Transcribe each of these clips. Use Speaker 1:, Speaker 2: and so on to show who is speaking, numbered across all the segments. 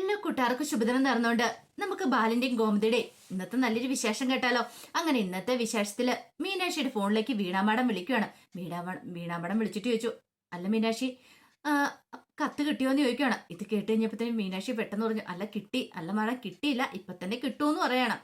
Speaker 1: എല്ലാ കൂട്ടുകാർക്കും ശുഭദിനം നേർന്നുകൊണ്ട് നമുക്ക് ബാലിന്റെയും ഗോമതിയുടെയും ഇന്നത്തെ നല്ലൊരു വിശേഷം കേട്ടാലോ? അങ്ങനെ ഇന്നത്തെ വിശേഷത്തിൽ മീനാക്ഷിയുടെ ഫോണിലേക്ക് വീണാമാടം വിളിക്കുവാണ്. വീണാമ വീണാമാടം വിളിച്ചിട്ട് ചോദിച്ചു അല്ല മീനാക്ഷി കത്ത് കിട്ടിയോന്ന് ചോദിക്കുവാണ്. ഇത് കേട്ട് കഴിഞ്ഞപ്പോഴത്തേനും മീനാക്ഷി പെട്ടെന്ന് പറഞ്ഞു അല്ല കിട്ടി അല്ല മാഡം കിട്ടിയില്ല ഇപ്പൊ തന്നെ കിട്ടുമെന്ന് പറയണം.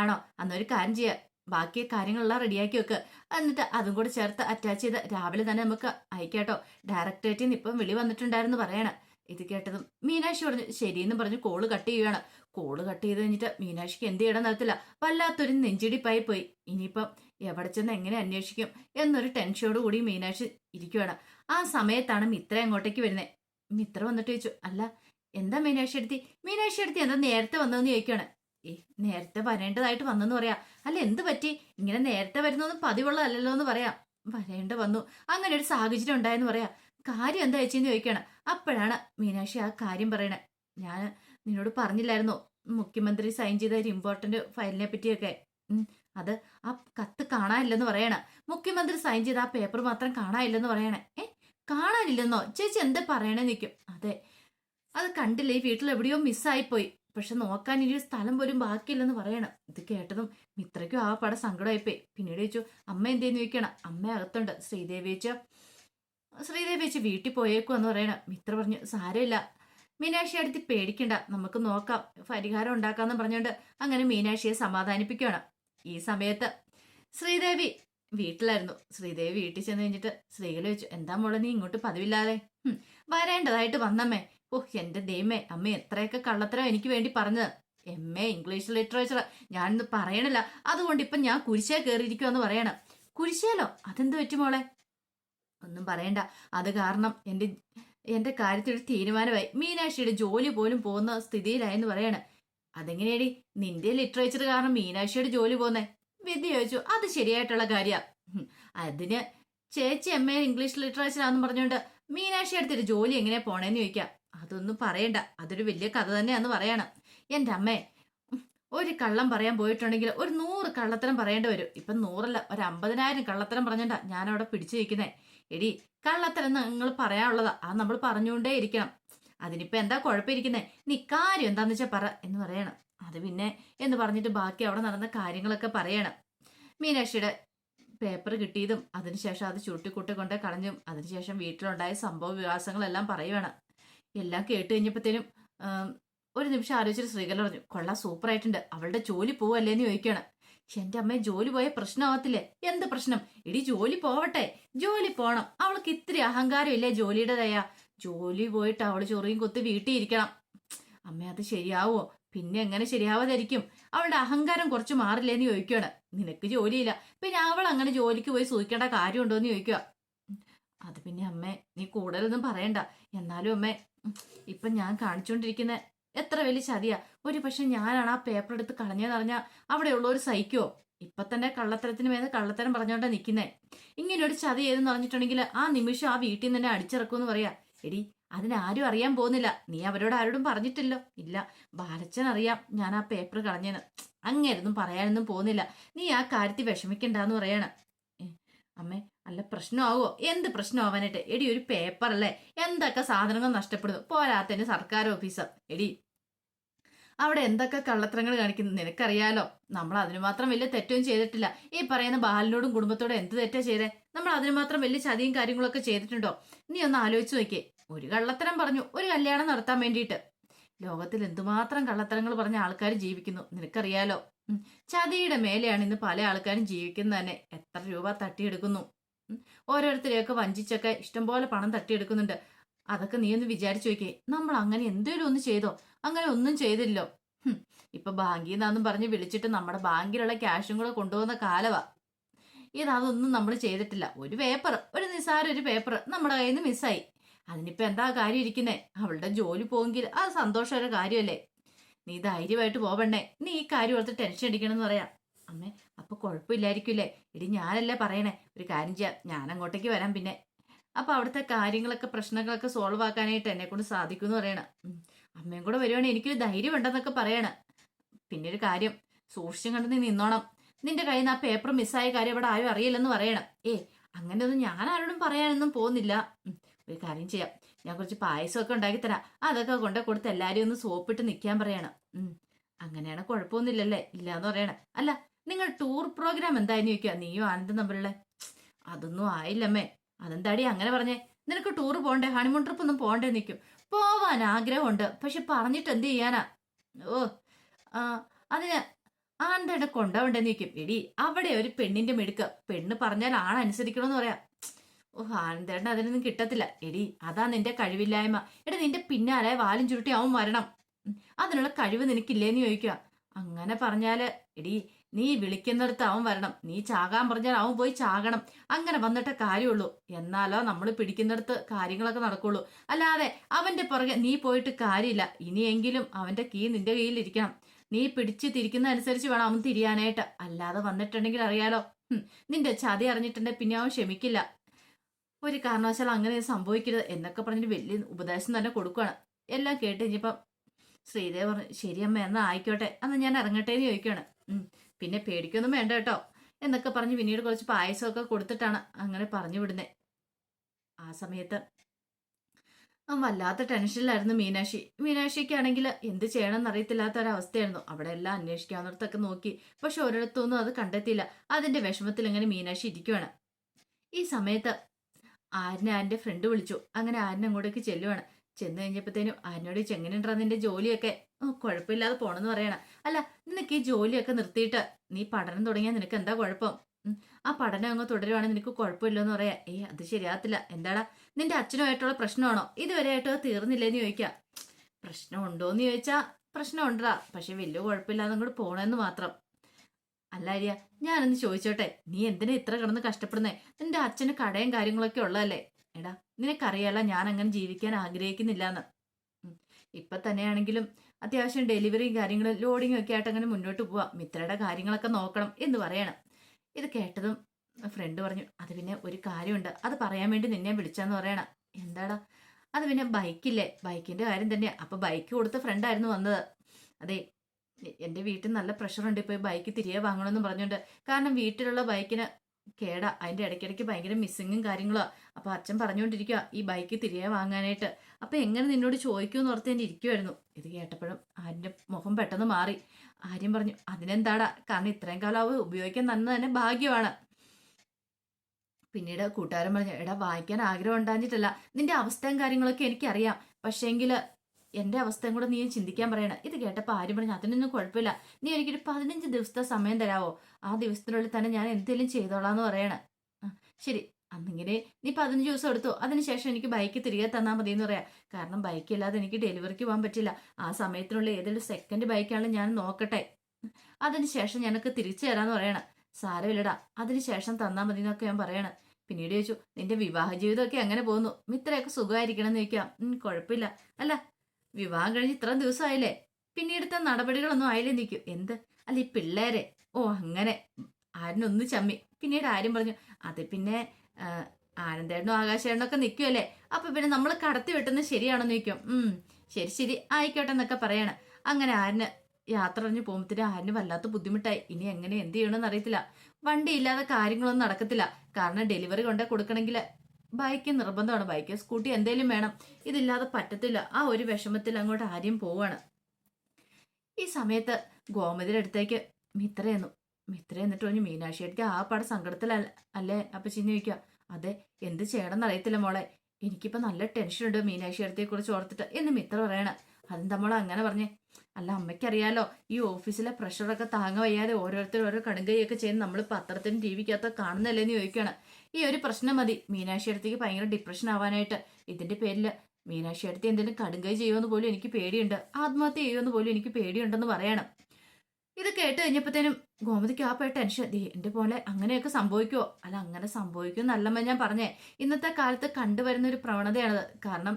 Speaker 1: ആണോ? അന്നൊരു കാര്യം ചെയ്യുക ബാക്കി കാര്യങ്ങളെല്ലാം റെഡിയാക്കി വെക്ക്. എന്നിട്ട് അതും കൂടെ ചേർത്ത് അറ്റാച്ച് ചെയ്ത് രാവിലെ തന്നെ നമുക്ക് അയക്കാട്ടോ. ഡയറക്ടറേറ്റിൽ നിന്ന് ഇപ്പം വിളി വന്നിട്ടുണ്ടായിരുന്നു പറയണം. ഇത് കേട്ടതും മീനാക്ഷി പറഞ്ഞു ശരിയെന്ന് പറഞ്ഞു കോൾ കട്ട് ചെയ്യുകയാണ്. കോൾ കട്ട് ചെയ്ത് കഴിഞ്ഞിട്ട് മീനാക്ഷിക്ക് എന്ത് ചെയ്യണം നടത്തില്ല വല്ലാത്തൊരു നെഞ്ചിടിപ്പായി പോയി. ഇനിയിപ്പം എവിടെ ചെന്ന് എങ്ങനെ അന്വേഷിക്കും? എന്നൊരു ടെൻഷനോട് കൂടി മീനാക്ഷി ഇരിക്കുകയാണ് ആ സമയത്താണ് മിത്ര അങ്ങോട്ടേക്ക് വരുന്നത് മിത്ര വന്നിട്ട് ചോദിച്ചു അല്ല എന്താ മീനാക്ഷി എടുത്തി മീനാക്ഷി എടുത്തി എന്താ നേരത്തെ വന്നതെന്ന് ചോദിക്കുകയാണ് ഏ നേരത്തെ വരേണ്ടതായിട്ട് വന്നെന്ന് പറയാം. അല്ല എന്ത് പറ്റി? ഇങ്ങനെ നേരത്തെ വരുന്നതൊന്നും പതിവുള്ളതല്ലല്ലോ എന്ന് പറയാം. വരേണ്ട വന്നു. അങ്ങനെ ഒരു സാഹചര്യം ഉണ്ടായെന്ന് പറയാം. കാര്യം എന്താ ചേച്ചിന്ന് ചോദിക്കണം അപ്പോഴാണ് മീനാക്ഷി ആ കാര്യം പറയണേ. ഞാൻ നിന്നോട് പറഞ്ഞില്ലായിരുന്നു. മുഖ്യമന്ത്രി സൈൻ ചെയ്ത ഒരു ഇമ്പോർട്ടന്റ് ഫയലിനെ പറ്റിയൊക്കെ. അത് ആ കത്ത് കാണാനില്ലെന്ന് പറയണ. മുഖ്യമന്ത്രി സൈൻ ചെയ്ത ആ പേപ്പർ മാത്രം കാണാനില്ലെന്ന് പറയണേ. ഏ കാണാനില്ലെന്നോ? ചേച്ചി എന്താ പറയണേ നിൽക്കും അതെ അത് കണ്ടില്ലേ ഈ വീട്ടിൽ എവിടെയോ മിസ്സായിപ്പോയി പക്ഷെ നോക്കാൻ ഇനി സ്ഥലം പോലും ബാക്കിയില്ലെന്ന് പറയണം. ഇത് കേട്ടതും മിത്രയ്ക്കും ആ പടം സങ്കടമായിപ്പോയി. പിന്നീട് ചോദിച്ചു അമ്മ എന്തേന്ന് ചോദിക്കണം അമ്മ അകത്തുണ്ട്. ശ്രീദേവി ചേച്ചി ശ്രീദേവി ചേച്ചി വീട്ടിൽ പോയേക്കുമെന്ന് പറയണ മിത്ര പറഞ്ഞു സാരമില്ല. മീനാക്ഷി അടുത്ത് പേടിക്കണ്ട നമുക്ക് നോക്കാം. പരിഹാരം ഉണ്ടാക്കാന്ന് പറഞ്ഞുകൊണ്ട് അങ്ങനെ മീനാക്ഷിയെ സമാധാനിപ്പിക്കുകയാണ്. ഈ സമയത്ത് ശ്രീദേവി വീട്ടിലായിരുന്നു. ശ്രീദേവി വീട്ടിൽ ചെന്ന് കഴിഞ്ഞിട്ട് ശ്രീകല വെച്ചു എന്താ മോളെ നീ ഇങ്ങോട്ട് പതിവില്ലാതെ? വരേണ്ടതായിട്ട് വന്നമ്മേ. ഓ എന്റെ ദൈവമേ അമ്മ എത്രയൊക്കെ കള്ളത്തരം എനിക്ക് വേണ്ടി പറഞ്ഞത്. എം എ ഇംഗ്ലീഷ് ലിറ്ററേച്ചർ ഞാനിന്ന് പറയണില്ല. അതുകൊണ്ട് ഇപ്പം ഞാൻ കുരിശേ കയറിയിരിക്കുമെന്ന് പറയണം. കുരിശേലോ? അതെന്ത് പറ്റി മോളെ? ഒന്നും പറയണ്ട. അത് കാരണം എന്റെ എന്റെ കാര്യത്തിൽ ഒരു തീരുമാനമായി. മീനാക്ഷിയുടെ ജോലി പോലും പോകുന്ന സ്ഥിതിയിലായെന്ന് പറയാണ്. അതെങ്ങനെയാടി? നിന്റെ ലിറ്ററേച്ചർ കാരണം മീനാക്ഷിയുടെ ജോലി പോകുന്നേ വിദ്യ ചോദിച്ചു അത് ശരിയായിട്ടുള്ള കാര്യ. അതിന് ചേച്ചി എം എ ഇംഗ്ലീഷ് ലിറ്ററേച്ചർ ആണെന്ന് പറഞ്ഞുകൊണ്ട് മീനാക്ഷി അടുത്തൊരു ജോലി എങ്ങനെ പോണേന്ന് ചോദിക്കാം. അതൊന്നും പറയണ്ട. അതൊരു വലിയ കഥ തന്നെയാന്ന് പറയണം. എന്റെ അമ്മേ ഒരു കള്ളം പറയാൻ പോയിട്ടുണ്ടെങ്കിൽ ഒരു നൂറ് കള്ളത്തരം പറയേണ്ടി വരും. ഇപ്പം നൂറല്ല ഒരു അമ്പതിനായിരം കള്ളത്തരം പറഞ്ഞിട്ടാ ഞാനവിടെ പിടിച്ചു നിൽക്കുന്നേ എടി കള്ളത്തരം നിങ്ങൾ പറയാനുള്ളത്. ആ നമ്മൾ പറഞ്ഞുകൊണ്ടേ ഇരിക്കണം. അതിനിപ്പോ എന്താ കുഴപ്പമിരിക്കുന്നേ? നീ കാര്യം എന്താന്ന് വെച്ചാൽ പറ എന്ന് പറയണം. അത് പിന്നെ എന്ന് പറഞ്ഞിട്ട് ബാക്കി അവിടെ നടന്ന കാര്യങ്ങളൊക്കെ പറയണം. മീനാക്ഷിയുടെ പേപ്പർ കിട്ടിയതും അതിനുശേഷം അത് ചുരുട്ടിക്കൂട്ടിക്കൊണ്ട് കളഞ്ഞും അതിനുശേഷം വീട്ടിലുണ്ടായ സംഭവ വികാസങ്ങളെല്ലാം പറയുവാണ്. എല്ലാം കേട്ട് കഴിഞ്ഞപ്പോഴത്തേനും ഒരു നിമിഷം ആലോചിച്ചിട്ട് ശ്രീകല പറഞ്ഞു കൊള്ളാം സൂപ്പറായിട്ടുണ്ട്. അവളുടെ ജോലി പോവല്ലേ എന്ന് ചോദിക്കുകയാണ്. എന്റെ അമ്മ ജോലി പോയ പ്രശ്നമാവത്തില്ലേ? എന്ത് പ്രശ്നം? ഇടി ജോലി പോവട്ടെ. ജോലി പോണം. അവൾക്ക് ഇത്തിരി അഹങ്കാരം ഇല്ലേ ജോലിയുടേതായ ജോലി പോയിട്ട് അവൾ ചൊറിയും കൊത്തി വീട്ടിൽ ഇരിക്കണം. അമ്മ അത് ശരിയാവോ? പിന്നെ എങ്ങനെ ശരിയാവാതിരിക്കും? അവളുടെ അഹങ്കാരം കുറച്ച് മാറില്ലേന്ന് ചോദിക്കുകയാണ് നിനക്ക് ജോലിയില്ല. പിന്നെ അവൾ അങ്ങനെ ജോലിക്ക് പോയി സൂഹിക്കേണ്ട കാര്യമുണ്ടോ എന്ന് ചോദിക്കുക അത് പിന്നെ അമ്മേ നീ കൂടുതലൊന്നും പറയണ്ട. എന്നാലും അമ്മേ ഇപ്പൊ ഞാൻ കാണിച്ചുകൊണ്ടിരിക്കുന്ന എത്ര വലിയ ചതിയാ. ഒരു പക്ഷെ ഞാനാണ് ആ പേപ്പർ എടുത്ത് കളഞ്ഞതെന്നറിഞ്ഞാ അവിടെയുള്ള ഒരു സൈക്കോ ഇപ്പൊ തന്നെ കള്ളത്തരത്തിന് മേലെ കള്ളത്തരം പറഞ്ഞോണ്ടാ നിക്കുന്നേ. ഇങ്ങനെ ഒരു ചതി ഏതെന്ന് പറഞ്ഞിട്ടുണ്ടെങ്കിൽ ആ നിമിഷം ആ വീട്ടിൽ നിന്ന് തന്നെ അടിച്ചിറക്കുമെന്ന് പറയാ. എടി അതിനാരും അറിയാൻ പോകുന്നില്ല. നീ അവരോട് ആരോടും പറഞ്ഞിട്ടില്ലോ. ഇല്ല ബാലച്ചൻ അറിയാം ഞാൻ ആ പേപ്പർ കളഞ്ഞെന്ന്. അങ്ങേരൊന്നും പറയാനൊന്നും പോകുന്നില്ല. നീ ആ കാര്യത്തിൽ വിഷമിക്കണ്ടെന്ന് പറയാണ്. അമ്മേ അല്ല പ്രശ്നമാവോ? എന്ത് പ്രശ്നമാവാനായിട്ട്? എടി ഒരു പേപ്പർ അല്ലേ? എന്തൊക്കെ സാധനങ്ങൾ നഷ്ടപ്പെടുന്നു? പോരാത്തതിന് സർക്കാർ ഓഫീസർ. എടി അവിടെ എന്തൊക്കെ കള്ളത്തരങ്ങൾ കാണിക്കുന്നു? നിനക്കറിയാലോ. നമ്മൾ അതിനു മാത്രം വലിയ തെറ്റും ചെയ്തിട്ടില്ല. ഈ പറയുന്ന ബാലിനോടും കുടുംബത്തോടും എന്ത് തെറ്റാ ചെയ്തേ? നമ്മൾ അതിനു മാത്രം വലിയ ചതിയും കാര്യങ്ങളൊക്കെ ചെയ്തിട്ടുണ്ടോ? നീ ഒന്ന് ആലോചിച്ച് നോക്കിയേ. ഒരു കള്ളത്തരം പറഞ്ഞു. ഒരു കല്യാണം നടത്താൻ വേണ്ടിയിട്ട്. ലോകത്തിൽ എന്തുമാത്രം കള്ളത്തരങ്ങൾ പറഞ്ഞ ആൾക്കാർ ജീവിക്കുന്നു? നിനക്കറിയാലോ. ചതിയുടെ മേലെയാണ് ഇന്ന് പല ആൾക്കാരും ജീവിക്കുന്നത് തന്നെ. എത്ര രൂപ തട്ടിയെടുക്കുന്നു. ഓരോരുത്തരെയൊക്കെ വഞ്ചിച്ചൊക്കെ ഇഷ്ടംപോലെ പണം തട്ടിയെടുക്കുന്നുണ്ട്. അതൊക്കെ നീ ഒന്ന് വിചാരിച്ചു നോക്കിയേ നമ്മൾ അങ്ങനെ എന്തേലും ഒന്ന് ചെയ്തോ? അങ്ങനെ ഒന്നും ചെയ്തില്ലോ. ഇപ്പൊ ബാങ്കിൽ നിന്നാന്നും പറഞ്ഞ് വിളിച്ചിട്ട് നമ്മുടെ ബാങ്കിലുള്ള ക്യാഷും കൂടെ കൊണ്ടുപോകുന്ന കാലവാ. ഇതൊന്നും നമ്മൾ ചെയ്തിട്ടില്ല. ഒരു പേപ്പർ ഒരു നിസ്സാര ഒരു പേപ്പർ നമ്മുടെ കയ്യിൽ നിന്ന് മിസ്സായി അതിനിപ്പോ എന്താ കാര്യം ഇരിക്കുന്നേ? അവളുടെ ജോലി പോയെങ്കിൽ അത് സന്തോഷമൊരു കാര്യമല്ലേ? നീ ധൈര്യമായിട്ട് പോവണ്ടേ നീ ഈ കാര്യം ഓർത്ത് ടെൻഷൻ അടിക്കണമെന്ന് പറയാം. അമ്മേ അപ്പൊ കുഴപ്പമില്ലായിരിക്കില്ലേ ഇടി ഞാനല്ലേ പറയണേ. ഒരു കാര്യം ചെയ്യാം. ഞാൻ അങ്ങോട്ടേക്ക് വരാം പിന്നെ. അപ്പൊ അവിടുത്തെ കാര്യങ്ങളൊക്കെ പ്രശ്നങ്ങളൊക്കെ സോൾവ് ആക്കാനായിട്ട് എന്നെ കൊണ്ട് സാധിക്കുമെന്ന് പറയണം. അമ്മയും കൂടെ വരുവാണെങ്കിൽ എനിക്കൊരു ധൈര്യം ഉണ്ടെന്നൊക്കെ പറയണം. പിന്നെ ഒരു കാര്യം സൂക്ഷിച്ചും കണ്ട് നീ നിന്നോണം. നിന്റെ കയ്യിൽ നിന്ന് ആ പേപ്പർ മിസ്സായ കാര്യം ഇവിടെ ആരും അറിയില്ലെന്ന് പറയണം. ഏ അങ്ങനെയൊന്നും ഞാൻ ആരോടും പറയാനൊന്നും പോകുന്നില്ല. ഒരു കാര്യം ചെയ്യാം. ഞാൻ കുറച്ച് പായസമൊക്കെ ഉണ്ടാക്കി തരാം. അതൊക്കെ കൊണ്ടേ കൊടുത്ത് എല്ലാവരും ഒന്ന് സോപ്പിട്ട് നിൽക്കാൻ പറയണം. അങ്ങനെയാണ് കുഴപ്പമൊന്നുമില്ലല്ലേ? ഇല്ലാന്ന് പറയണം. അല്ല നിങ്ങൾ ടൂർ പ്രോഗ്രാം എന്തായിരുന്നു ചോദിക്കുക നീയും ആനന്ദം തമ്മിലുള്ള? അതൊന്നും ആയില്ലമ്മേ. അതെന്താടി അങ്ങനെ പറഞ്ഞേ? നിനക്ക് ടൂർ പോണ്ടേ ഹണിമൂൺ ട്രിപ്പ് ഒന്നും പോകണ്ടേ നിൽക്കും പോവാൻ ആഗ്രഹമുണ്ട്. പക്ഷെ പറഞ്ഞിട്ട് എന്ത് ചെയ്യാനാ? ഓ അതിന് ആന്തയുടെ കൊണ്ടവണ്ടേ നിൽക്കും എടി അവിടെ ഒരു പെണ്ണിന്റെ മെടുക്ക്. പെണ്ണ് പറഞ്ഞാൽ ആണനുസരിക്കണമെന്ന് പറയാം. ഓ ആനന്ദേട്ടൻ അതിനൊന്നും കിട്ടത്തില്ല. എടി അതാ നിന്റെ കഴിവില്ലായ്മ. എടാ നിന്റെ പിന്നാലെ വാലും ചുരുട്ടി അവൻ വരണം. അതിനുള്ള കഴിവ് നിനക്കില്ലേന്ന് ചോദിക്കുക അങ്ങനെ പറഞ്ഞാൽ എടി നീ വിളിക്കുന്നിടത്ത് അവൻ വരണം. നീ ചാകാൻ പറഞ്ഞാൽ അവൻ പോയി ചാകണം. അങ്ങനെ വന്നിട്ട് കാര്യമുള്ളൂ. എന്നാലോ നമ്മൾ പിടിക്കുന്നിടത്ത് കാര്യങ്ങളൊക്കെ നടക്കുള്ളൂ. അല്ലാതെ അവന്റെ പുറകെ നീ പോയിട്ട് കാര്യമില്ല. ഇനിയെങ്കിലും അവന്റെ കീ നിന്റെ കയ്യിൽ ഇരിക്കണം നീ പിടിച്ച് തിരിക്കുന്ന അനുസരിച്ച് വേണം അവൻ തിരിയാനായിട്ട്. അല്ലാതെ വന്നിട്ടുണ്ടെങ്കിൽ അറിയാലോ. നിന്റെ ചതി അറിഞ്ഞിട്ടുണ്ടെങ്കിൽ പിന്നെ അവൻ ക്ഷമിക്കില്ല. ഒരു കാരണവശാലും അങ്ങനെ സംഭവിക്കരുത് എന്നൊക്കെ പറഞ്ഞിട്ട് വലിയ ഉപദേശം തന്നെ കൊടുക്കുകയാണ് എല്ലാം കേട്ട് കഴിഞ്ഞപ്പം ശ്രീദേവ് പറഞ്ഞു ശരിയമ്മ എന്നാ ആയിക്കോട്ടെ. അന്ന് ഞാൻ ഇറങ്ങട്ടെ എന്ന് ചോദിക്കുകയാണ്. പിന്നെ പേടിക്കൊന്നും വേണ്ട കേട്ടോ. എന്നൊക്കെ പറഞ്ഞ് പിന്നീട് കുറച്ച് പായസമൊക്കെ കൊടുത്തിട്ടാണ് അങ്ങനെ പറഞ്ഞു വിടുന്നത് ആ സമയത്ത് വല്ലാത്ത ടെൻഷനിലായിരുന്നു മീനാക്ഷി. മീനാക്ഷിക്കാണെങ്കിൽ എന്ത് ചെയ്യണമെന്ന് അറിയത്തില്ലാത്ത ഒരവസ്ഥയായിരുന്നു അവിടെ എല്ലാം അന്വേഷിക്കാവുന്നിടത്തൊക്കെ നോക്കി. പക്ഷെ ഒരിടത്തൊന്നും അത് കണ്ടെത്തിയില്ല. അതിന്റെ വിഷമത്തിൽ ഇങ്ങനെ മീനാക്ഷി ഇരിക്കുവാണ്. ഈ സമയത്ത് ആരിനെ ആരിന്റെ ഫ്രണ്ട് വിളിച്ചു. അങ്ങനെ ആരിനെ അങ്ങോട്ടേക്ക് ചെല്ലുവാണ്. ചെന്ന് കഴിഞ്ഞപ്പോഴത്തേനും ആരിനോട് ചെങ്ങനെയുണ്ടാ നിന്റെ ജോലിയൊക്കെ? "ഓ, കുഴപ്പമില്ലാതെ പോണെന്ന് പറയണം. അല്ല നിനക്ക് ഈ ജോലിയൊക്കെ നിർത്തിയിട്ട് നീ പഠനം തുടങ്ങിയാൽ നിനക്ക് എന്താ കുഴപ്പം? ആ പഠനം അങ്ങ് തുടരുവാണെങ്കിൽ നിനക്ക് കുഴപ്പമില്ലെന്ന് പറയാ. ഏയ് അത് ശരിയാത്തില്ല എന്താടാ നിന്റെ അച്ഛനുമായിട്ടുള്ള പ്രശ്നമാണോ? ഇതുവരെ ആയിട്ട് അത് തീർന്നില്ലെന്ന് ചോദിക്കാം. പ്രശ്നം ഉണ്ടോന്ന് ചോദിച്ചാ പ്രശ്നം ഉണ്ടാ പക്ഷെ വലിയ കുഴപ്പമില്ലാതെ അങ്ങോട്ട് പോണെന്ന് മാത്രം. അല്ല അരിയ ഞാനൊന്ന് ചോദിച്ചോട്ടെ. നീ എന്തിനാ ഇത്ര കിടന്ന് കഷ്ടപ്പെടുന്നേ? നിന്റെ അച്ഛന് കടയും കാര്യങ്ങളൊക്കെ ഉള്ളതല്ലേ? എടാ നിനക്കറിയാലോ ഞാൻ അങ്ങനെ ജീവിക്കാൻ ആഗ്രഹിക്കുന്നില്ല എന്ന് ഇപ്പൊ തന്നെയാണെങ്കിലും അത്യാവശ്യം ഡെലിവറിയും കാര്യങ്ങളും ലോഡിങ്ങും ഒക്കെ ആയിട്ട് അങ്ങനെ മുന്നോട്ട് പോവാം. മിത്രയുടെ കാര്യങ്ങളൊക്കെ നോക്കണം എന്ന് പറയണം. ഇത് കേട്ടതും ഫ്രണ്ട് പറഞ്ഞു അത് പിന്നെ ഒരു കാര്യമുണ്ട്. അത് പറയാൻ വേണ്ടി നിന്നെ വിളിച്ചാന്ന് പറയണം. എന്താടാ? അത് പിന്നെ ബൈക്കില്ലേ. ബൈക്കിന്റെ കാര്യം തന്നെയാ. അപ്പൊ ബൈക്ക് കൊടുത്ത ഫ്രണ്ടായിരുന്നു വന്നത്. അതെ എന്റെ വീട്ടിൽ നല്ല പ്രഷറുണ്ട് ഇപ്പൊ ഈ ബൈക്ക് തിരികെ വാങ്ങണമെന്ന് പറഞ്ഞുകൊണ്ട്. കാരണം വീട്ടിലുള്ള ബൈക്കിന് കേടാ. അതിന്റെ ഇടയ്ക്കിടയ്ക്ക് ഭയങ്കര മിസ്സിങ്ങും കാര്യങ്ങളാ. അപ്പോൾ അച്ഛൻ പറഞ്ഞുകൊണ്ടിരിക്കുക ഈ ബൈക്ക് തിരികെ വാങ്ങാനായിട്ട്. അപ്പോൾ എങ്ങനെ നിന്നോട് ചോദിക്കുമെന്ന് ഓർത്ത് എന്റെ ഇരിക്കുമായിരുന്നു ഇത് കേട്ടപ്പോഴും ആര്യന്റെ മുഖം പെട്ടെന്ന് മാറി. ആര്യം പറഞ്ഞു അതിനെന്താടാ? കാരണം ഇത്രയും കാലം അവ ഉപയോഗിക്കാൻ തന്നെ തന്നെ ഭാഗ്യമാണ്. പിന്നീട് കൂട്ടുകാരൻ പറഞ്ഞു എടാ വായിക്കാൻ ആഗ്രഹം ഉണ്ടാഞ്ഞിട്ടല്ല നിന്റെ അവസ്ഥയും കാര്യങ്ങളൊക്കെ എനിക്കറിയാം. പക്ഷേങ്കിൽ എന്റെ അവസ്ഥയും കൂടെ നീ ചിന്തിക്കാൻ പറയണ. ഇത് കേട്ടപ്പോൾ ആരും പറഞ്ഞു അതിനൊന്നും കുഴപ്പമില്ല. നീ എനിക്കൊരു പതിനഞ്ച് ദിവസത്തെ സമയം തരാവോ? ആ ദിവസത്തിനുള്ളിൽ തന്നെ ഞാൻ എന്തെങ്കിലും ചെയ്തോളാന്ന് പറയണം. ശരി. അന്നിങ്ങനെ നീ പതിനഞ്ച് ദിവസം എടുത്തു. അതിനുശേഷം എനിക്ക് ബൈക്ക് തിരികെ തന്നാൽ മതി എന്ന് പറയാം. കാരണം ബൈക്ക് ഇല്ലാതെ എനിക്ക് ഡെലിവറിക്ക് പോകാൻ പറ്റില്ല. ആ സമയത്തിനുള്ള ഏതെങ്കിലും സെക്കൻഡ് ബൈക്കാണ് ഞാൻ നോക്കട്ടെ. അതിനുശേഷം ഞാനൊക്കെ തിരിച്ചു തരാന്ന് പറയണം. സാരമില്ലടാ. അതിനുശേഷം തന്നാൽ മതി എന്നൊക്കെ ഞാൻ പറയണം. പിന്നീട് ചോദിച്ചു നിന്റെ വിവാഹ ജീവിതമൊക്കെ എങ്ങനെ പോകുന്നു? മിത്രയൊക്കെ സുഖമായിരിക്കണം എന്ന് ചോദിക്കാം കുഴപ്പമില്ല. അല്ല വിവാഹം കഴിഞ്ഞ് ഇത്ര ദിവസമായില്ലേ? പിന്നീടത്തെ നടപടികളൊന്നും ആയില്ലേ നിൽക്കും എന്ത്? അല്ല ഈ പിള്ളേരെ. ഓ അങ്ങനെ. ആരനൊന്ന് ചമ്മി. പിന്നീട് ആരും പറഞ്ഞു അത് പിന്നെ ആനന്ദേടനും ആകാശേട്ടനും ഒക്കെ നിൽക്കുമല്ലേ അപ്പൊ പിന്നെ നമ്മൾ കടത്തി വെട്ടുന്നത് ശരിയാണെന്ന് നിൽക്കും ഉം ശരി ശരി. ആയിക്കോട്ടെ എന്നൊക്കെ പറയണം. അങ്ങനെ ആരിന് യാത്ര പറഞ്ഞു പോകുമ്പത്തിന് ആരിന് വല്ലാത്ത ബുദ്ധിമുട്ടായി. ഇനി എങ്ങനെ എന്ത് ചെയ്യണമെന്ന് അറിയത്തില്ല. വണ്ടി ഇല്ലാതെ കാര്യങ്ങളൊന്നും നടക്കത്തില്ല. കാരണം ഡെലിവറി കൊണ്ടേ കൊടുക്കണമെങ്കിൽ ബൈക്ക് നിർബന്ധമാണ്. ബൈക്ക് സ്കൂട്ടി എന്തേലും വേണം. ഇതില്ലാതെ പറ്റത്തില്ല. ആ ഒരു വിഷമത്തിൽ അങ്ങോട്ട് ആരെയും പോവാണ്. ഈ സമയത്ത് ഗോമതിയുടെ അടുത്തേക്ക് മിത്രയെന്നു മിത്ര എന്നിട്ട് പറഞ്ഞു മീനാക്ഷി എനിക്ക് ആ പാടെ സങ്കടത്തിലല്ല അല്ലേ? അപ്പം ചിന്തി വയ്ക്കുക അതെ എന്ത് ചെയ്യണമെന്ന് അറിയത്തില്ല മോളെ. എനിക്കിപ്പോ നല്ല ടെൻഷനുണ്ട് മീനാക്ഷി അടുത്തെ കുറിച്ച് ഓർത്തിട്ട്. എന്ന് മിത്ര പറയണ. അതെന്താ മോളെ അങ്ങനെ പറഞ്ഞേ? അല്ല അമ്മയ്ക്കറിയാലോ ഈ ഓഫീസിലെ പ്രഷറൊക്കെ താങ്ങ വയ്യാതെ ഓരോരുത്തർ ഓരോ കടുങ്കൈയൊക്കെ ചെയ്യുന്ന നമ്മൾ പത്രത്തിനും ടി വിക്കകത്ത് കാണുന്നല്ലേന്ന് ചോദിക്കുകയാണ്. ഈ ഒരു പ്രശ്നം മതി. മീനാക്ഷി അടുത്തേക്ക് ഭയങ്കര ഡിപ്രഷൻ ആവാനായിട്ട്. ഇതിന്റെ പേരിൽ മീനാക്ഷി അടുത്ത് എന്തെങ്കിലും കടുങ്കൈ ചെയ്യുമെന്ന് പോലും എനിക്ക് പേടിയുണ്ട്. ആത്മഹത്യ ചെയ്യുമെന്ന് പോലും എനിക്ക് പേടിയുണ്ടെന്ന് പറയണം. ഇത് കേട്ട് കഴിഞ്ഞപ്പോഴത്തേനും ഗോമതിക്ക് ആ പോയ ടെൻഷൻ ദേ എന്റെ പോലെ അങ്ങനെയൊക്കെ സംഭവിക്കുമോ അല്ല അങ്ങനെ സംഭവിക്കുമെന്നല്ലമ്മ ഞാൻ പറഞ്ഞേ. ഇന്നത്തെ കാലത്ത് കണ്ടുവരുന്ന ഒരു പ്രവണതയാണത്. കാരണം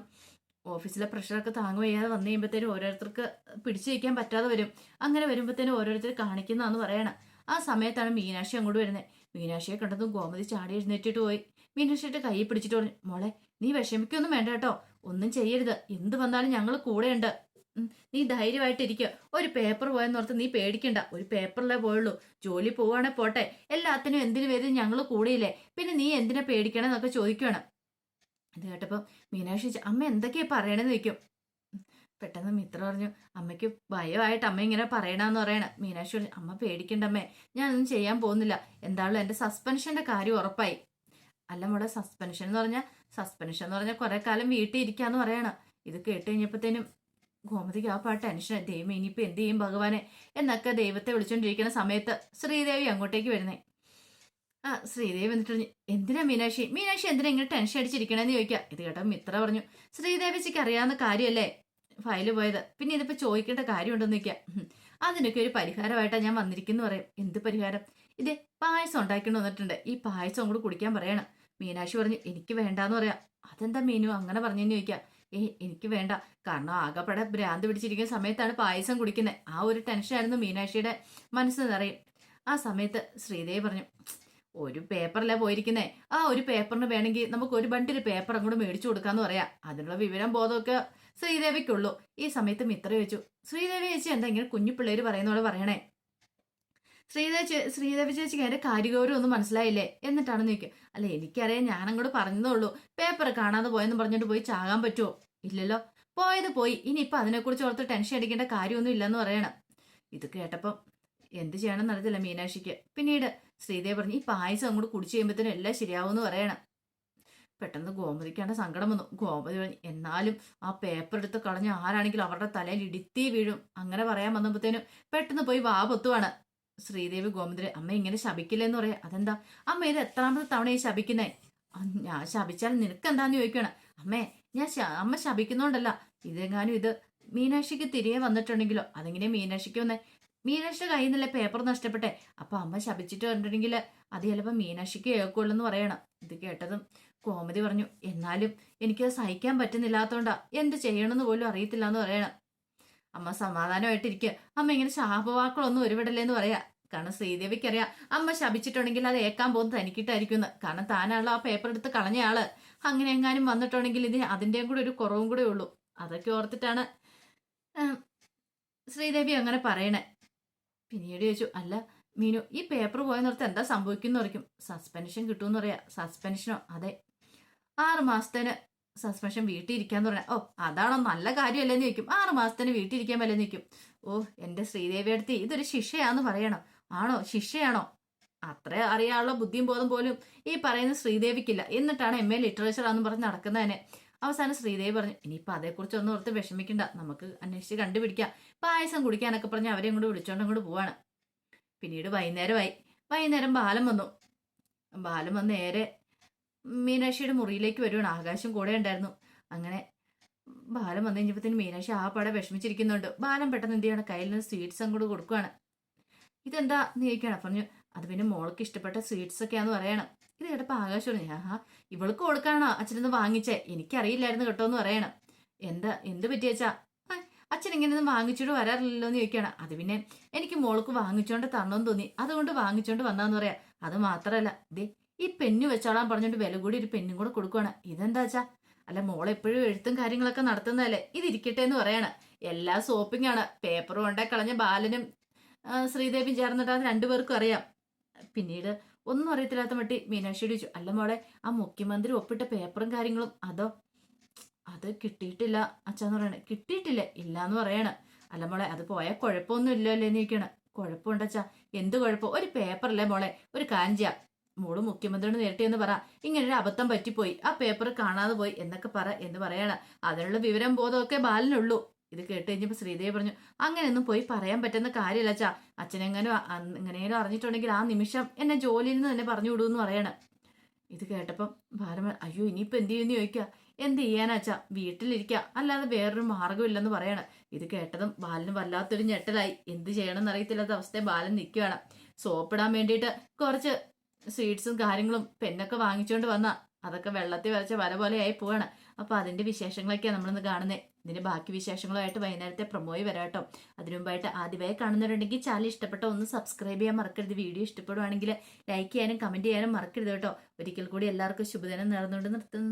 Speaker 1: ഓഫീസിലെ പ്രഷറൊക്കെ താങ്ങു വയ്യാതെ വന്നു കഴിയുമ്പോഴത്തേനും ഓരോരുത്തർക്ക് പിടിച്ചു വയ്ക്കാൻ പറ്റാതെ വരും. അങ്ങനെ വരുമ്പോഴത്തേനും ഓരോരുത്തർ കാണിക്കുന്നതാന്ന് പറയണം. ആ സമയത്താണ് മീനാക്ഷി അങ്ങോട്ട് വരുന്നത് മീനാക്ഷിയെ കണ്ടതും ഗോമതി ചാടി എഴുന്നേറ്റിട്ട് പോയി. മീനാക്ഷിയുടെ കൈ പിടിച്ചിട്ട് പറഞ്ഞു മോളെ നീ വിഷമിക്കൊന്നും വേണ്ട കേട്ടോ. ഒന്നും ചെയ്യരുത്. എന്ത് വന്നാലും ഞങ്ങൾ കൂടെയുണ്ട്. നീ ധൈര്യമായിട്ടിരിക്കുക ഒരു പേപ്പർ പോയെന്നോർത്ത് നീ പേടിക്കണ്ട. ഒരു പേപ്പറിലേ പോയുള്ളൂ. ജോലി പോവാണെ പോട്ടെ. എല്ലാത്തിനും എന്തിനു വരും ഞങ്ങൾ കൂടെയില്ലേ? പിന്നെ നീ എന്തിനാ പേടിക്കണമെന്നൊക്കെ ചോദിക്കുകയാണ് ഇത് കേട്ടപ്പോൾ മീനാക്ഷി അമ്മ എന്തൊക്കെയാ പറയണെന്ന് ചോദിക്കും. പെട്ടെന്ന് മിത്ര പറഞ്ഞു അമ്മയ്ക്ക് ഭയമായിട്ട് അമ്മ ഇങ്ങനെ പറയണമെന്ന് പറയണ. മീനാക്ഷി പറഞ്ഞു അമ്മ പേടിക്കണ്ടമ്മേ ഞാനൊന്നും ചെയ്യാൻ പോകുന്നില്ല. എന്താണല്ലോ എന്റെ സസ്പെൻഷന്റെ കാര്യം ഉറപ്പായി. അല്ല മോളെ സസ്പെൻഷൻ എന്ന് പറഞ്ഞാൽ സസ്പെൻഷൻ എന്ന് പറഞ്ഞാൽ കുറെ കാലം വീട്ടിൽ ഇരിക്കാന്ന് പറയണം. ഇത് കേട്ട് കഴിഞ്ഞപ്പോഴത്തേനും ഗോമതിക്ക് ആ പാട്ട് ടെൻഷൻ ദൈവം ഇനിയിപ്പോൾ എന്ത് ചെയ്യും ഭഗവാനെ? എന്നൊക്കെ ദൈവത്തെ വിളിച്ചുകൊണ്ടിരിക്കുന്ന സമയത്ത് ശ്രീദേവി അങ്ങോട്ടേക്ക് വരുന്നേ. ആ ശ്രീദേവി വന്നിട്ട് എന്തിനാ മീനാക്ഷി? മീനാക്ഷി എന്തിനാ ഇങ്ങനെ ടെൻഷൻ അടിച്ചിരിക്കണമെന്ന് ചോദിക്കാം? ഇത് കേട്ടോ മിത്ര പറഞ്ഞു ശ്രീദേവിച്ചിക്ക് അറിയാവുന്ന കാര്യമല്ലേ? ഫയൽ പോയത്. പിന്നെ ഇതിപ്പോ ചോദിക്കേണ്ട കാര്യമുണ്ടെന്ന് നിൽക്കുക. അതിനൊക്കെ ഒരു പരിഹാരമായിട്ടാ ഞാൻ വന്നിരിക്കുന്നു പറയും. എന്ത് പരിഹാരം? ഇതേ പായസം ഉണ്ടാക്കികൊണ്ട് വന്നിട്ടുണ്ട്. ഈ പായസം കൂടെ കുടിക്കാൻ പറയണം. മീനാക്ഷി പറഞ്ഞു എനിക്ക് വേണ്ടാന്ന് പറയാം. അതെന്താ മീനു? അങ്ങനെ പറഞ്ഞെന്ന് ചോദിക്കാം. ഏ എനിക്ക് വേണ്ട. കാരണം ആകപ്പെടെ ഭ്രാന്ത് പിടിച്ചിരിക്കുന്ന സമയത്താണ് പായസം കുടിക്കുന്നത് ആ ഒരു ടെൻഷനായിരുന്നു മീനാക്ഷിയുടെ മനസ്സ് നിറയും. ആ സമയത്ത് ശ്രീദേവി പറഞ്ഞു ഒരു പേപ്പറിലാ പോയിരിക്കുന്നേ. ആ ഒരു പേപ്പറിന് വേണമെങ്കിൽ നമുക്ക് ഒരു ബണ്ടിൽ പേപ്പർ അങ്ങോട്ട് മേടിച്ചു കൊടുക്കാന്ന് പറയാം. അതിനുള്ള വിവരം ബോധമൊക്കെ ശ്രീദേവിക്കുള്ളൂ. ഈ സമയത്ത് മിത്ര ചോദിച്ചു ശ്രീദേവി ചേച്ചി എന്താ ഇങ്ങനെ കുഞ്ഞു പിള്ളേര് പറയുന്ന പറയണേ? ശ്രീദേവി ശ്രീദേവി ചേച്ചിക്ക് അതിന്റെ കാര്യഗൗരവം ഒന്നും മനസ്സിലായില്ലേ? എന്നിട്ടാണ് നിൽക്കുക അല്ല എനിക്കറിയാം ഞാനങ്ങോട്ട് പറഞ്ഞതേ ഉള്ളൂ. പേപ്പർ കാണാതെ പോയെന്ന് പറഞ്ഞിട്ട് പോയി ചാകാൻ പറ്റുമോ ഇല്ലല്ലോ. പോയത് പോയി. ഇനിയിപ്പോൾ അതിനെക്കുറിച്ച് ഓർത്ത് ടെൻഷൻ അടിക്കേണ്ട കാര്യമൊന്നും ഇല്ലെന്ന് പറയണം. ഇത് കേട്ടപ്പം എന്ത് ചെയ്യണമെന്ന് അറിയത്തില്ല മീനാക്ഷിക്ക്. പിന്നീട് ശ്രീദേവി പറഞ്ഞു ഈ പായസം അങ്ങോട്ട് കുടിച്ചു കഴിയുമ്പോഴത്തേനും എല്ലാം ശരിയാവുമെന്ന് പറയണം. പെട്ടെന്ന് ഗോമതിക്കാണ്ട് സങ്കടം വന്നു. ഗോമതി പറഞ്ഞു എന്നാലും ആ പേപ്പർ എടുത്ത് കളഞ്ഞ് ആരാണെങ്കിലും അവരുടെ തലയിൽ ഇടുത്തി വീഴും. അങ്ങനെ പറയാൻ വന്നപ്പോഴത്തേനും പെട്ടെന്ന് പോയി വാ പൊത്തുവാണ്. ശ്രീദേവി ഗോമതി അമ്മ ഇങ്ങനെ ശപിക്കില്ലെന്ന് പറയാ. അതെന്താ? അമ്മ ഇത് എത്രാമത്തെ തവണ ഈ ശപിക്കുന്നേ? ഞാൻ ശപിച്ചാൽ നിനക്ക് എന്താന്ന് ചോദിക്കണം? അമ്മേ ഞാൻ അമ്മ ശപിക്കുന്നോണ്ടല്ല. ഇതെങ്ങാനും ഇത് മീനാക്ഷിക്ക് തിരികെ വന്നിട്ടുണ്ടെങ്കിലോ? അതെങ്ങനെ മീനാക്ഷിക്ക് വന്നേ? മീനാക്ഷിയുടെ കയ്യിൽ നിന്നല്ലേ പേപ്പർ നഷ്ടപ്പെട്ടെ. അപ്പൊ അമ്മ ശപിച്ചിട്ട് കണ്ടിട്ടുണ്ടെങ്കിൽ അത് ചിലപ്പോൾ മീനാക്ഷിക്ക് കേൾക്കുള്ളൂ എന്ന് പറയണം. ഇത് കേട്ടതും കോമതി പറഞ്ഞു. എന്നാലും എനിക്കത് സഹിക്കാൻ പറ്റുന്നില്ലാത്തോണ്ടാ എന്ത് ചെയ്യണമെന്ന് പോലും അറിയത്തില്ല എന്ന് പറയണം. അമ്മ സമാധാനമായിട്ടിരിക്കുക അമ്മ ഇങ്ങനെ ശാപവാക്കളൊന്നും ഒരുവിടല്ലേന്ന് പറയാ. കാരണം ശ്രീദേവിക്ക് അറിയാം അമ്മ ശപിച്ചിട്ടുണ്ടെങ്കിൽ അത് ഏക്കാൻ പോകുന്നത് തനിക്കിട്ടായിരിക്കും എന്ന് കാരണം താനാണല്ലോ ആ പേപ്പർ എടുത്ത് കളഞ്ഞ ആൾ അങ്ങനെ എങ്ങാനും വന്നിട്ടുണ്ടെങ്കിൽ ഇതിന് അതിന്റെയും കൂടെ ഒരു കുറവും കൂടെ ഉള്ളൂ. അതൊക്കെ ഓർത്തിട്ടാണ് ശ്രീദേവി അങ്ങനെ പറയണേ. പിന്നീട് ചോദിച്ചു അല്ല മീനു ഈ പേപ്പർ പോയ നിർത്ത് എന്താ സംഭവിക്കുന്നു പറയും സസ്പെൻഷൻ കിട്ടുമെന്ന് പറയാ. സസ്പെൻഷനോ അതെ ആറ് മാസത്തിന് സസ്പെൻഷൻ വീട്ടിൽ ഇരിക്കാന്ന് പറഞ്ഞാൽ ഓ അതാണോ നല്ല കാര്യമല്ലേന്ന് ചോദിക്കും. ആറ് മാസത്തിന് വീട്ടിൽ ഇരിക്കാൻ പറ്റില്ലെന്ന് ചോദിക്കും. ഓ എന്റെ ശ്രീദേവി അടുത്ത് ഇതൊരു ശിക്ഷയാന്ന് പറയണം. ആണോ? ശിക്ഷയാണോ? അത്ര അറിയാനുള്ള ബുദ്ധിയും ബോധം പോലും ഈ പറയുന്ന ശ്രീദേവിക്കില്ല. എന്നിട്ടാണ് എം എ ലിറ്ററേച്ചർ ആണെന്ന് പറഞ്ഞ് നടക്കുന്നതന്നെ അവസാനം ശ്രീദേവി പറഞ്ഞു ഇനിയിപ്പോൾ അതേക്കുറിച്ച് ഒന്നും ഓർത്ത് വിഷമിക്കണ്ട. നമുക്ക് അന്വേഷിച്ച് കണ്ടുപിടിക്കാം. പായസം കുടിക്കാനൊക്കെ പറഞ്ഞ് അവരെ അങ്ങോട്ട് വിളിച്ചോണ്ട് അങ്ങോട്ട് പോവാണ്. പിന്നീട് വൈകുന്നേരമായി. വൈകുന്നേരം ബാലം വന്നു. ബാലം വന്ന് നേരെ മീനാക്ഷിയുടെ മുറിയിലേക്ക് വരുവാണ്. ആകാശം കൂടെ ഉണ്ടായിരുന്നു. അങ്ങനെ ബാലം വന്നു കഴിഞ്ഞപ്പോഴത്തേന് മീനാക്ഷി ആ പടം വിഷമിച്ചിരിക്കുന്നുണ്ട്. ബാലം പെട്ടെന്ന് എന്ത് ചെയ്യണം? കയ്യിൽ നിന്ന് സ്വീറ്റ്സ് അങ്ങോട്ട് കൊടുക്കുവാണ്. ഇതെന്താ? നീ ചോദിക്കണം പറഞ്ഞു അത് പിന്നെ മോൾക്ക് ഇഷ്ടപ്പെട്ട സ്വീറ്റ്സ് ഒക്കെയാന്ന് പറയണം. ഇത് കേട്ടപ്പോൾ ആകാശം പറഞ്ഞു ആഹാ ഇവൾക്ക് കൊടുക്കാണോ അച്ഛനൊന്ന് വാങ്ങിച്ചേ? എനിക്കറിയില്ലായിരുന്നു കേട്ടോ എന്ന് പറയണം. എന്താ? എന്ത് പറ്റിയച്ചാ അച്ഛൻ ഇങ്ങനെയൊന്നും വാങ്ങിച്ചോണ്ട് വരാറില്ലല്ലോ എന്ന് ചോദിക്കുകയാണ്. അത് പിന്നെ എനിക്ക് മോൾക്ക് വാങ്ങിച്ചോണ്ട് തരണമെന്ന് തോന്നി. അതുകൊണ്ട് വാങ്ങിച്ചോണ്ട് വന്നാന്ന് പറയാ. അത് മാത്രമല്ല ദേ ഈ പെണ്ണു വെച്ചോളാൻ പറഞ്ഞിട്ട് വില കൂടി ഒരു പെണ്ണും കൂടെ കൊടുക്കുവാണ്. ഇതെന്താ വെച്ചാ അല്ല മോൾ എപ്പോഴും എഴുത്തും കാര്യങ്ങളൊക്കെ നടത്തുന്നതല്ലേ? ഇതിരിക്കട്ടെ എന്ന് പറയാണ്. എല്ലാ സോപ്പിംഗ് ആണ് പേപ്പർ കൊണ്ടേ കളഞ്ഞ ബാലനും ശ്രീദേവി ശ്രീദേവിയും ചേർന്നിട്ട് രണ്ടുപേർക്കും അറിയാം. പിന്നീട് ഒന്നും അറിയത്തില്ലാത്ത മട്ടി മീനാക്ഷി ചോദിച്ചു അല്ല മോളെ ആ മുഖ്യമന്ത്രി ഒപ്പിട്ട പേപ്പറും കാര്യങ്ങളും അതോ അത് കിട്ടിയിട്ടില്ല? അച്ഛന്ന് പറയണേ. കിട്ടിയിട്ടില്ല ഇല്ല എന്ന് പറയാണ്. അല്ല മോളെ അത് പോയാൽ കുഴപ്പമൊന്നും ഇല്ലല്ലോ എന്ന് ചോദിക്കണം കുഴപ്പമുണ്ടച്ചാ എന്ത് കുഴപ്പം? ഒരു പേപ്പറല്ലേ മോളെ ഒരു കാഞ്ച മോൾ മുഖ്യമന്ത്രിയോട് നേരിട്ട് എന്ന് പറ ഇങ്ങനെ ഒരു അബദ്ധം പറ്റിപ്പോയി ആ പേപ്പർ കാണാതെ പോയി എന്നൊക്കെ പറ എന്ന് പറയണ. അതിനുള്ള വിവരം ബോധമൊക്കെ ബാലിനുള്ളൂ. ഇത് കേട്ട് കഴിഞ്ഞപ്പോൾ ശ്രീദേവി പറഞ്ഞു അങ്ങനെയൊന്നും പോയി പറയാൻ പറ്റുന്ന കാര്യമില്ല അച്ഛാ. അച്ഛനെങ്ങനും എങ്ങനെയും അറിഞ്ഞിട്ടുണ്ടെങ്കിൽ ആ നിമിഷം എന്നെ ജോലിയിൽ നിന്ന് തന്നെ പറഞ്ഞു വിടുമെന്ന് പറയണം. ഇത് കേട്ടപ്പം ഭാരമ അയ്യോ ഇനിയിപ്പോൾ എന്ത് ചെയ്യുമെന്ന് ചോദിക്കുക എന്ത് ചെയ്യാനാച്ചാ വീട്ടിലിരിക്കുക അല്ലാതെ വേറൊരു മാർഗമില്ലെന്ന് പറയണം. ഇത് കേട്ടതും ബാലന് വല്ലാത്തൊരു ഞെട്ടലായി. എന്ത് ചെയ്യണമെന്ന് അറിയത്തില്ലാത്ത അവസ്ഥയെ ബാലൻ നിൽക്കുകയാണ് സോപ്പിടാൻ വേണ്ടിയിട്ട് കുറച്ച് സ്വീറ്റ്സും കാര്യങ്ങളും പെന്നൊക്കെ വാങ്ങിച്ചുകൊണ്ട് വന്ന. അതൊക്കെ വെള്ളത്തിൽ വരച്ച വര പോലെ ആയി പോവാണ്. അപ്പോൾ അതിന്റെ വിശേഷങ്ങളൊക്കെയാണ് നമ്മളിന്ന് കാണുന്നത് ഇതിന്റെ ബാക്കി വിശേഷങ്ങളുമായിട്ട് വൈകുന്നേരത്തെ പ്രൊമോയി വരാം കേട്ടോ. അതിനു മുമ്പായിട്ട് ആദ്യമായി കാണുന്നവരുണ്ടെങ്കിൽ ചാനൽ ഇഷ്ടപ്പെട്ട ഒന്ന് സബ്സ്ക്രൈബ് ചെയ്യാൻ മറക്കരുത്. വീഡിയോ ഇഷ്ടപ്പെടുവാണെങ്കിൽ ലൈക്ക് ചെയ്യാനും കമന്റ് ചെയ്യാനും മറക്കരുത് കേട്ടോ. ഒരിക്കൽ കൂടി എല്ലാവർക്കും ശുഭദിനം നേർന്നുകൊണ്ട് നിർത്തുന്നു.